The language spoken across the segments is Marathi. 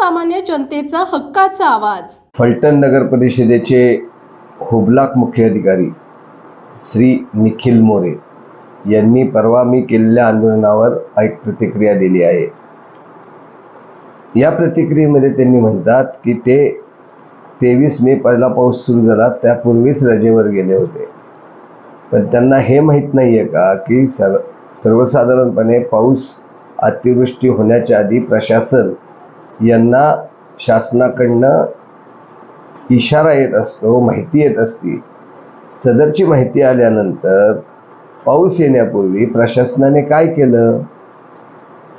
सर्वसामान्य जनतेचा हक्काचा आवाज. फलटण नगर परिषदेचे हुबलाक मुख्य अधिकारी श्री निखिल मोरे यांनी परवा मी केलेल्या आंदोलनावर एक प्रतिक्रिया दिली आहे. या प्रतिक्रियेमध्ये त्यांनी म्हणतात की ते तेवीस मे पहिला पाऊस सुरू झाला त्यापूर्वीच रजेवर गेले होते. पण त्यांना हे माहीत नाही आहे का की सर्व सर्वसाधारणपणे पाऊस अतिवृष्टी होण्याच्या आधी प्रशासन यांना शासनाकडनं इशारा येत असतो माहिती येत असती. सदरची माहिती आल्यानंतर पाऊस येण्यापूर्वी प्रशासनाने काय केलं?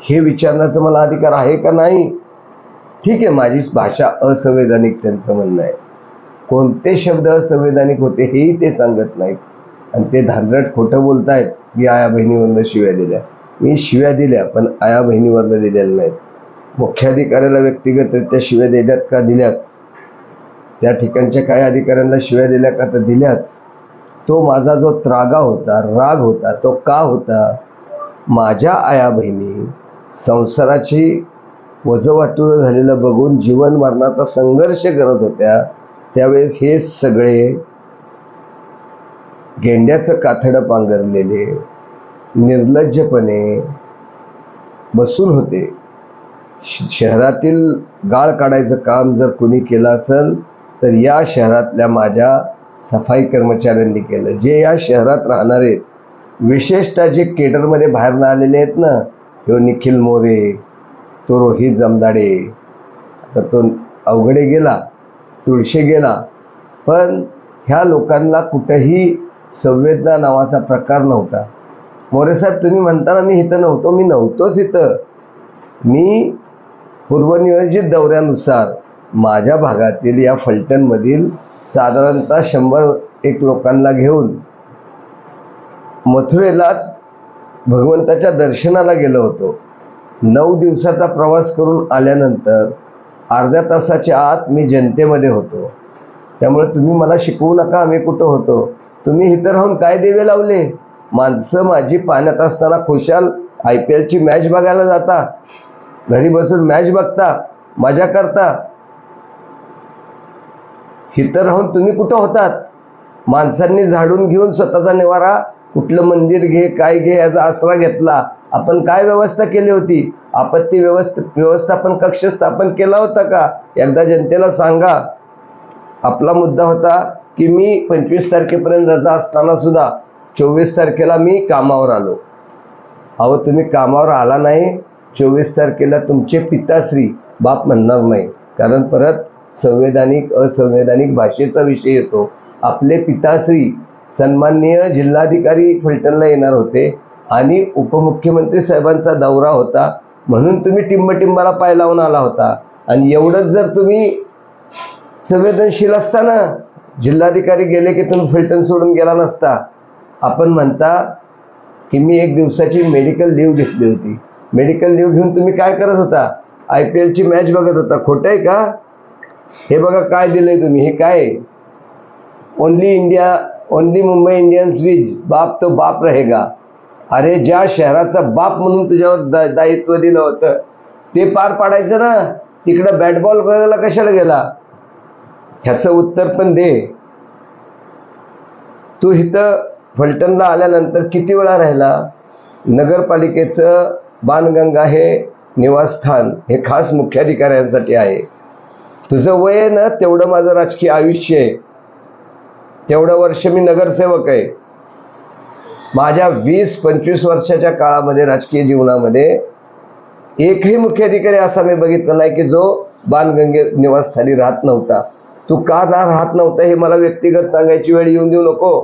हे विचारण्याचा मला अधिकार आहे का नाही? ठीक आहे माझी भाषा असंवैधानिक त्यांचं म्हणणं आहे. कोणते शब्द असंवैधानिक होते हेही ते सांगत नाहीत. आणि ते धानरट खोटं बोलतायत मी आया बहिणीवरनं शिव्या दिल्या. मी शिव्या दिल्या पण आया बहिणीवरनं दिलेल्या नाहीत. मुख्याधिकाऱ्याला व्यक्तिगतरित्या शिव्या दिल्यात का दिल्याच? त्या ठिकाणच्या काही अधिकाऱ्यांना शिव्या दिल्या का तर दिल्याच? तो माझा जो त्रागा होता राग होता तो का होता? माझ्या आया बहिणी संसाराची वजवाटूळ झालेलं बघून जीवन मरणाचा संघर्ष करत होत्या त्यावेळेस हे सगळे गेंड्याचं काथडं पांघरलेले निर्लज्जपणे बसून होते. शहरातील गाळ काढायचं काम जर कोणी केलं असेल तर या शहरातल्या माझ्या सफाई कर्मचाऱ्यांनी केलं. जे या शहरात राहणारे विशेषतः जे केटरमध्ये बाहेरनं आलेले आहेत ना तो निखिल मोरे तो रोहित जमदाडे तर तो अवघडे गेला तुळशे गेला पण ह्या लोकांना कुठंही संवेदना नावाचा प्रकार नव्हता. मोरे साहेब तुम्ही म्हणताना मी इथं नव्हतो मी नव्हतोच इथं. मी पूर्वनियोजित दौऱ्यानुसार माझ्या भागातील या फलटणमधील साधारणतः शंभर एक लोकांना घेऊन मथुरेला भगवंताच्या दर्शनाला गेलो होतो. नऊ दिवसाचा प्रवास करून आल्यानंतर अर्ध्या तासाच्या आत मी जनतेमध्ये होतो. त्यामुळे तुम्ही मला शिकवू नका आम्ही कुठं होतो? तुम्ही इथं राहून काय देवे लावले? माणसं माझी पाण्यात असताना खुशाल आय पी एलची मॅच बघायला जाता घरी बसून मॅच बघता मजा करता. इथं राहून तुम्ही कुठं होतात? माणसांनी झाडून घेऊन स्वतःचा निवारा कुठलं मंदिर घे काय घे याचा आसरा घेतला. आपण काय व्यवस्था केली होती? आपत्ती व्यवस्था व्यवस्थापन कक्ष स्थापन केला होता का? एकदा जनतेला सांगा. आपला मुद्दा होता की मी पंचवीस तारखेपर्यंत रजा असताना सुद्धा चोवीस तारखेला मी कामावर आलो. अहो तुम्ही कामावर आला नाही? चोवीस तारखेला तुमचे पिताश्री बाप म्हणणार नाही. कारण परत संवैधानिक असंवैधानिक भाषेचा विषय येतो. आपले पिताश्री सन्माननीय जिल्हाधिकारी फलटणला येणार होते आणि उपमुख्यमंत्री साहेबांचा दौरा होता. म्हणून तुम्ही टिंबटिंबाला पाय लावून आला होता. आणि एवढंच जर तुम्ही संवेदनशील असताना जिल्हाधिकारी गेले की तुम्ही फलटण सोडून गेला नसता. आपण म्हणता की मी एक दिवसाची मेडिकल लीव घेतली होती. मेडिकल लीव घेऊन तुम्ही काय करत होता? आय पी एलची मॅच बघत होता. खोटं आहे का? हे बघा काय दिलंय तुम्ही. हे काय? Only India only Mumbai Indians विज. बाप तो बाप रहेगा. अरे ज्या शहराचा बाप म्हणून तुझ्यावर दा दायित्व दिलं होतं ते पार पाडायचं ना? तिकडं बॅट बॉल करायला कशाला गेला? ह्याचं उत्तर पण दे. तू इथं फलटणला आल्यानंतर किती वेळा राहिला? नगरपालिकेचं बाणगंगा हे निवासस्थान हे खास मुख्याधिकाऱ्यांसाठी आहे. तुझं वय आहे ना तेवढं माझं राजकीय आयुष्य आहे. तेवढं वर्ष मी नगरसेवक आहे. माझ्या वीस पंचवीस वर्षाच्या काळामध्ये राजकीय जीवनामध्ये एकही मुख्याधिकारी असा मी बघितला नाही की जो बाणगंगे निवासस्थानी राहत नव्हता. तू का ना राहत नव्हता हे मला व्यक्तिगत सांगायची वेळ येऊन देऊ नको.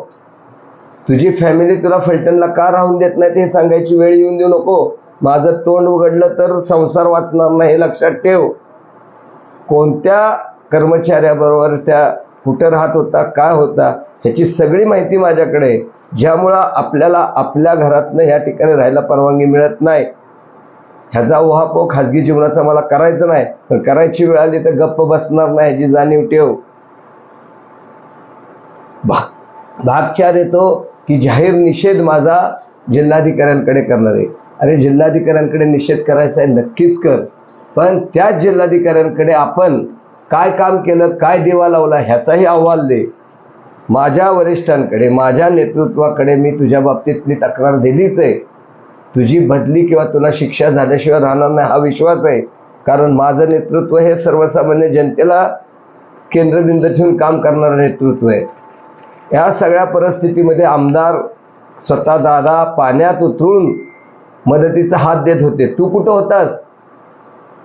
तुझी फॅमिली तुला फलटणला का राहून देत नाही हे सांगायची वेळ येऊन देऊ नको. माझं तोंड उघडलं तर संसार वाचणार नाही हे लक्षात ठेव. कोणत्या कर्मचाऱ्याबरोबर त्या कुठं राहत होता काय होता ह्याची सगळी माहिती माझ्याकडे ज्यामुळं आपल्याला आपल्या घरातनं ह्या ठिकाणी राहायला परवानगी मिळत नाही. ह्याचा ओहापो खाजगी जीवनाचा मला करायचा नाही. पण करायची वेळ आली तर गप्प बसणार नाही ह्याची जाणीव ठेव. भाग भागचार येतो की जाहीर निषेध माझा जिल्हाधिकाऱ्यांकडे करणार आहे. अरे जिल्हाधिकाऱ्यांकडे निषेध करायचा आहे नक्कीच कर. पण त्याच जिल्हाधिकाऱ्यांकडे आपण काय काम केलं काय देवा लावला ह्याचाही अहवाल दे. माझ्या वरिष्ठांकडे माझ्या नेतृत्वाकडे मी तुझ्या बाबतीत मी तक्रार दिलीच आहे. तुझी बदली किंवा तुला शिक्षा झाल्याशिवाय राहणार नाही हा विश्वास आहे. कारण माझं नेतृत्व हे सर्वसामान्य जनतेला केंद्रबिंदू ठेवून काम करणारं नेतृत्व आहे. या सगळ्या परिस्थितीमध्ये आमदार स्वतः दादा पाण्यात उतरून मदतीचा हात देत होते. तू कुठं होतास?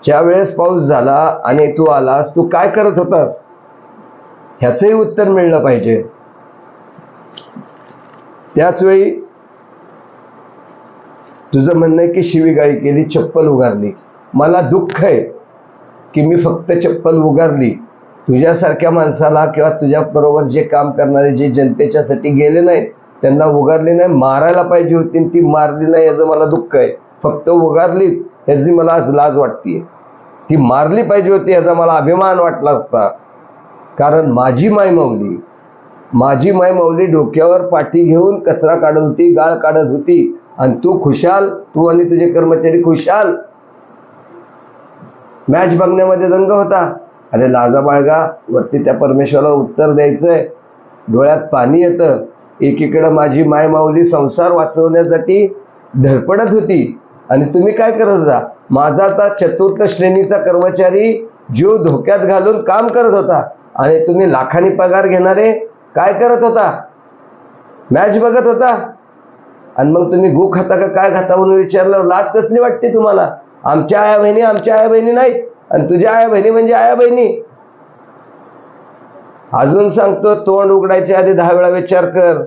ज्या वेळेस पाऊस झाला आणि तू आलास तू काय करत होतास? ह्याचंही उत्तर मिळलं पाहिजे. त्याच वेळी तुझं म्हणणं आहे की शिवीगाळी केली चप्पल उगारली. मला दुःख आहे की मी फक्त चप्पल उगारली. तुझ्यासारख्या माणसाला किंवा तुझ्याबरोबर जे काम करणारे जे जनतेच्यासाठी गेले नाहीत त्यांना उगारली नाही मारायला पाहिजे होती आणि ती मारली नाही याचं मला दुःख आहे. फक्त उगारलीच याची मला आज लाज वाटते ती मारली पाहिजे होती याचा मला अभिमान वाटला असता. कारण माझी माय माझी माय डोक्यावर पाठी घेऊन कचरा काढत होती गाळ काढत होती. आणि तू खुशाल तू आणि तुझे कर्मचारी खुशाल. मॅच बघण्यामध्ये दंग होता. अरे लाजा बाळगा वरती त्या परमेश्वराला उत्तर द्यायचंय. डोळ्यात पाणी येतं. एकीकडं माझी मायमाऊली संसार वाचवण्यासाठी धडपडत होती. आणि तुम्ही काय करत होता? माझा आता चतुर्थ श्रेणीचा कर्मचारी जीव धोक्यात घालून काम करत होता. आणि तुम्ही लाखांनी पगार घेणारे काय करत होता? मॅच बघत होता. आणि मग तुम्ही गु खाता का काय खाता म्हणून विचारलं लाज कसली वाटते तुम्हाला? आमच्या आया बहिणी आमच्या आया बहिणी नाहीत. आणि तुझ्या आया बहिणी म्हणजे आया बहिणी. अजून सांगतो तोंड उघडायच्या आधी दहा वेळा विचार कर.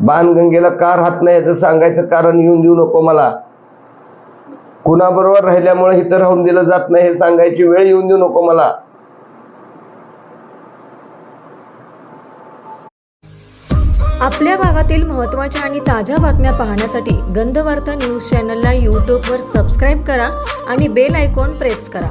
बाणगंगेला कार हात नाही याचं सांगायचं कारण येऊन देऊ नको मला. कुणाबरोबर राहिल्यामुळे इथं राहून दिलं जात नाही हे सांगायची वेळ येऊन देऊ नको मला. आपल्या भागातील महत्त्वाच्या आणि ताज्या बातम्या पाहण्यासाठी गंधवार्ता न्यूज चॅनलला यूट्यूबवर सबस्क्राईब करा आणि बेल आयकॉन प्रेस करा.